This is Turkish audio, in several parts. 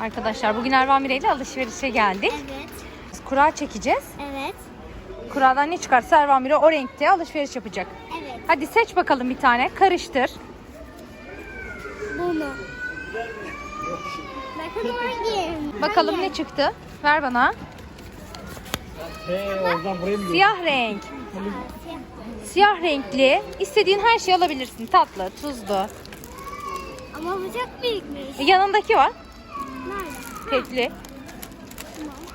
Arkadaşlar bugün Ervan Mire ile alışverişe geldik. Evet. Kura çekeceğiz. Evet. Kuradan ne çıkarsa Ervan Mire o renkte alışveriş yapacak. Evet. Hadi seç bakalım bir tane. Karıştır. Bunu. Bakın hangi? Bakalım Hangi? ne çıktı. Ver bana. He oradan buraya mı gidiyor? Siyah renk. Siyah. Siyah renkli. İstediğin her şeyi alabilirsin. Tatlı, tuzlu. Ama bu çok büyükmüş. E, Yanındaki var. Tekli.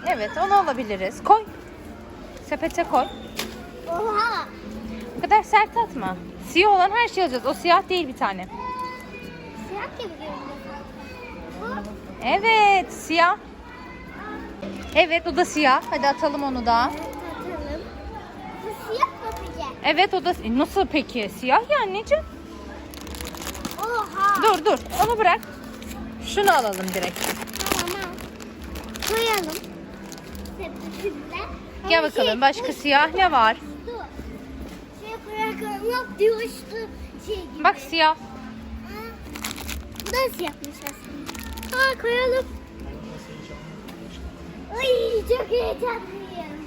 Evet onu alabiliriz. Koy. Sepete koy. Oha. Bu kadar sert atma. Siyah olan her şeyi alacağız. O siyah değil bir tane. Siyah gibi görünüyor. Evet siyah. Evet o da siyah. Hadi atalım onu da. Bu siyah bakacak. Evet o da nasıl peki? Siyah ya anneciğim. Oha. Dur dur onu bırak. Şunu alalım direkt. Tamam. Koyalım. Gel Ama bakalım şey, başka siyah ne var? Dur. Şey koyarken yok diyor işte şey gibi. Bak siyah. Bu da siyahmış aslında. Aa koyalım. Ay çok heyecanlıyım.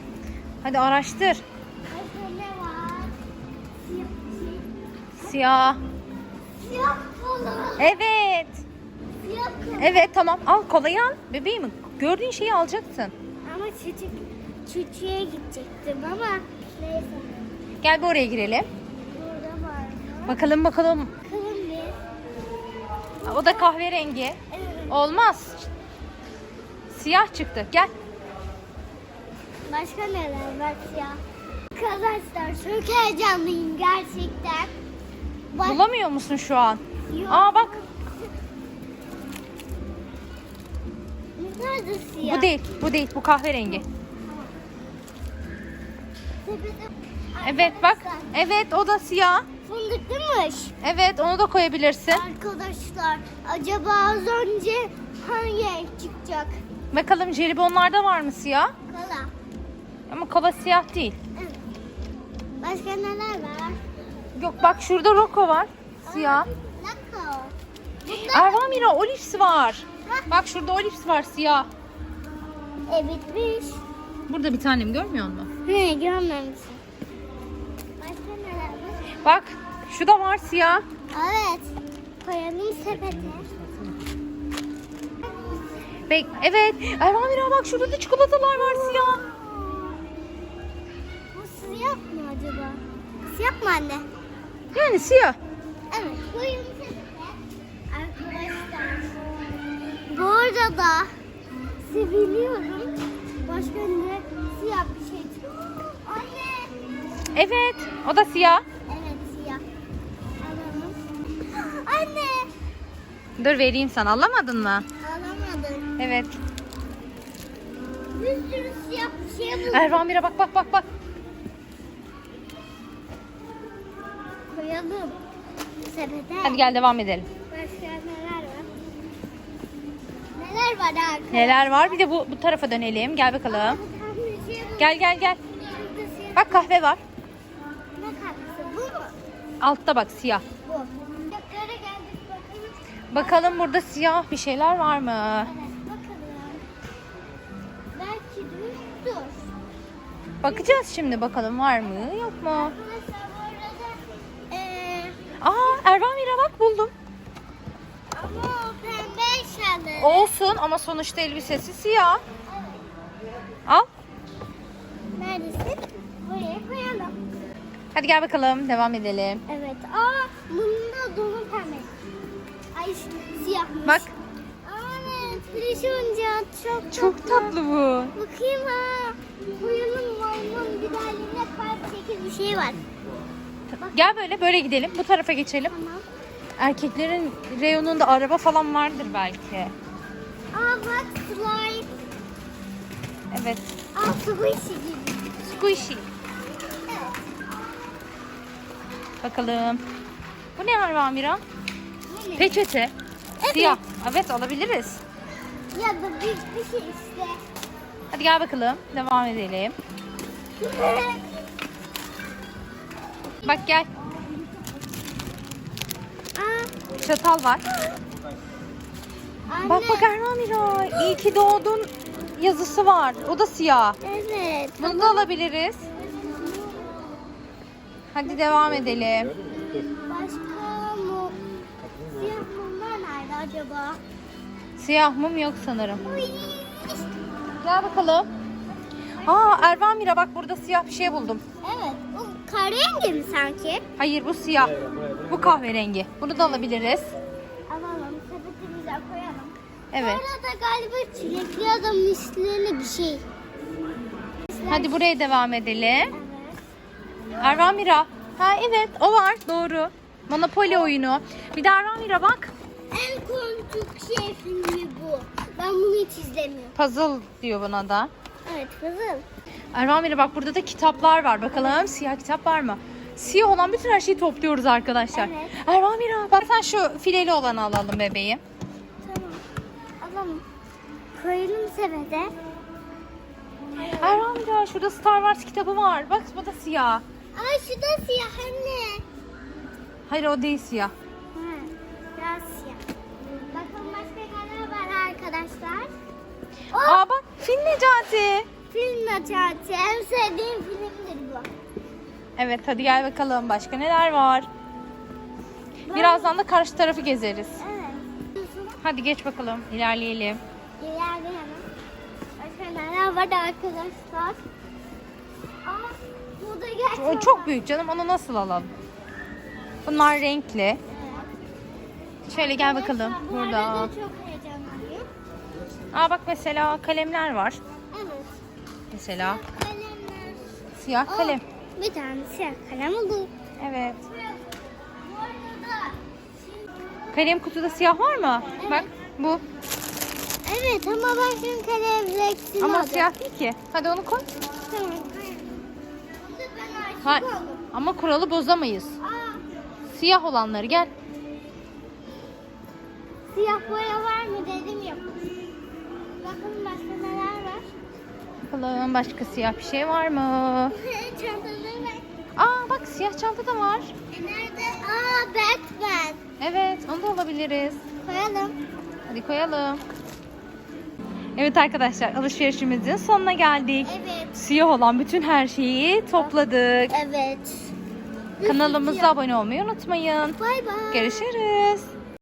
Hadi araştır. Başka ne var? Siyah şey. Siyah. Siyah kola. Evet. Evet tamam al kolayı al. Bebeğim gördüğün şeyi alacaksın. Ama çocuk çiçeğe gidecektim ama neyse. Gel bir oraya girelim. Burada var mı? Bakalım bakalım. Bakalım bir. O da kahverengi. Evet. Olmaz. Siyah çıktı. Gel. Başka neler var siyah? Arkadaşlar çok heyecanlıyım gerçekten. Bak, Bulamıyor musun şu an? yok. Aa bak. Nerede siyah? Bu değil. Bu değil. Bu kahverengi. Evet bak. Evet o da siyah. Fındıklıymış. Evet onu da koyabilirsin. Arkadaşlar acaba az önce hangi renk çıkacak? Bakalım jelibonlarda var mı siyah? Kola. Ama kola siyah değil. Evet. Başka neler var? Yok bak şurada roko var. Siyah. Lako. Erva Mira olips var. Bak şurada olips var siyah. e bitmiş. Burada bir tanem görmüyor musun? He görmemişim. Başka neler var? Bak şu da var siyah. Evet. Koyalım sepete. Bek evet. Erva Mira bak şurada da çikolatalar var siyah. Bu siyah mı acaba? Siyah mı anne? Yani siyah. Evet. Koyalım sepete. Bu arada seviliyorum. Başka ne? Siyah bir şey. Anne. Evet o da siyah. Evet siyah. Alalım. Anne. Dur vereyim sana alamadın mı? Alamadım. Evet. Bir sürü siyah bir şey buldum. Erva Mira bak bak bak bak. Koyalım. Sepete. Hadi gel devam edelim. Neler var arkadaşlar? Neler var? Bir de bu, bu tarafa dönelim. Gel bakalım. Gel gel gel. Bak kahve var. Ne kahvesi? Bu mu? Altta bak siyah. Bu. Bakalım. Burada siyah bir şeyler var mı? Evet bakalım. Belki düzdür. Bakacağız şimdi bakalım var mı yok mu? Arkadaşlar bu arada eee Aa Erva Mira bak buldum. ama. Olsun ama sonuçta elbisesi siyah. Al. Neredesin? Buraya koyalım. Hadi gel bakalım devam edelim. Evet. Aa bunun da dolu pembe. Ay siyahmış. Bak Aa flash oyuncağı çok çok tatlı bu. Bakayım ha. Koyalım maymun giderliğine kalp şekil bir şey var. Gel böyle böyle gidelim. Bu tarafa geçelim. Tamam. Erkeklerin reyonunda araba falan vardır belki. Aa bak slime. Evet. Aa squishy gibi. Squishy. Evet. Bakalım. Bu ne Erva Mira? Bu ne? Peçete. Siyah. Evet alabiliriz. Ya da büyük bir şey işte. Hadi gel bakalım. Devam edelim. Bak gel. Aa Çatal var. Anne. Bak bak Erman Mira. İyi ki doğdun yazısı var. O da siyah. Evet. Bunu da alabiliriz. Hadi devam edelim. Başka mı? Siyah mumlar nerede acaba? Siyah mum yok sanırım. Gel bakalım. Aa Ervan Mira bak burada siyah bir şey buldum. Evet. Bu kahverengi mi sanki? Hayır bu siyah. Bu kahverengi. Bunu da alabiliriz. Alalım. Sepetimize koyalım. Evet. Burada galiba çilekli ya da mislili bir şey. Hadi buraya devam edelim. Evet. Ervan Mira. Ha evet o var doğru. Monopoly oyunu. Bir de Ervan Mira bak. En korkunç şey filmi bu. Ben bunu hiç izlemiyorum. Puzzle diyor buna da. Evet kızım. Ervan Mira bak burada da kitaplar var. Bakalım siyah kitap var mı? Siyah olan bütün her şeyi topluyoruz arkadaşlar. Evet. Ervan Mira bak sen şu fileli olanı alalım bebeğim. Koyalım sepete. Ervan Mira şurada Star Wars kitabı var. Bak bu da siyah. Aa şu da siyah anne. Hayır o değil siyah. Ha, biraz siyah. Bakın başka neler var arkadaşlar. Oh, Aa bak Fil Necati. film açartı. En sevdiğim filmdir bu. Evet hadi gel bakalım başka neler var. Birazdan da karşı tarafı gezeriz. Evet. Hadi geç bakalım ilerleyelim. İleride hemen. Neler var arkadaşlar? Aa, bu da gerçek. O çok büyük canım onu nasıl alalım? Bunlar renkli. Evet. Şöyle gel bakalım Bu arada burada. da çok heyecanlıyım. Aa bak mesela kalemler var. Evet. Mesela Kalemler. siyah Aa, kalem. Bir tane siyah kalem oldu. Evet. Bu arada da Kalem kutuda siyah var mı? Bak bu. Evet ama ben şimdi kalemleksin Ama siyah değil ki. Hadi onu koy. Tamam. Burada ben Ha, aşık oldum. ama kuralı bozamayız. Aa, Siyah olanları gel. siyah boya var mı dedim yok. Bakın başka neler var. Bakalım başka siyah bir şey var mı? Çantaları var. Aa bak siyah çanta da var. E, Nerede? Aa Batman. Evet onu da alabiliriz. Koyalım. Hadi koyalım. Evet arkadaşlar alışverişimizin sonuna geldik. Evet. Siyah olan bütün her şeyi topladık. Evet. Kanalımıza abone olmayı unutmayın. Bay bay. Görüşürüz.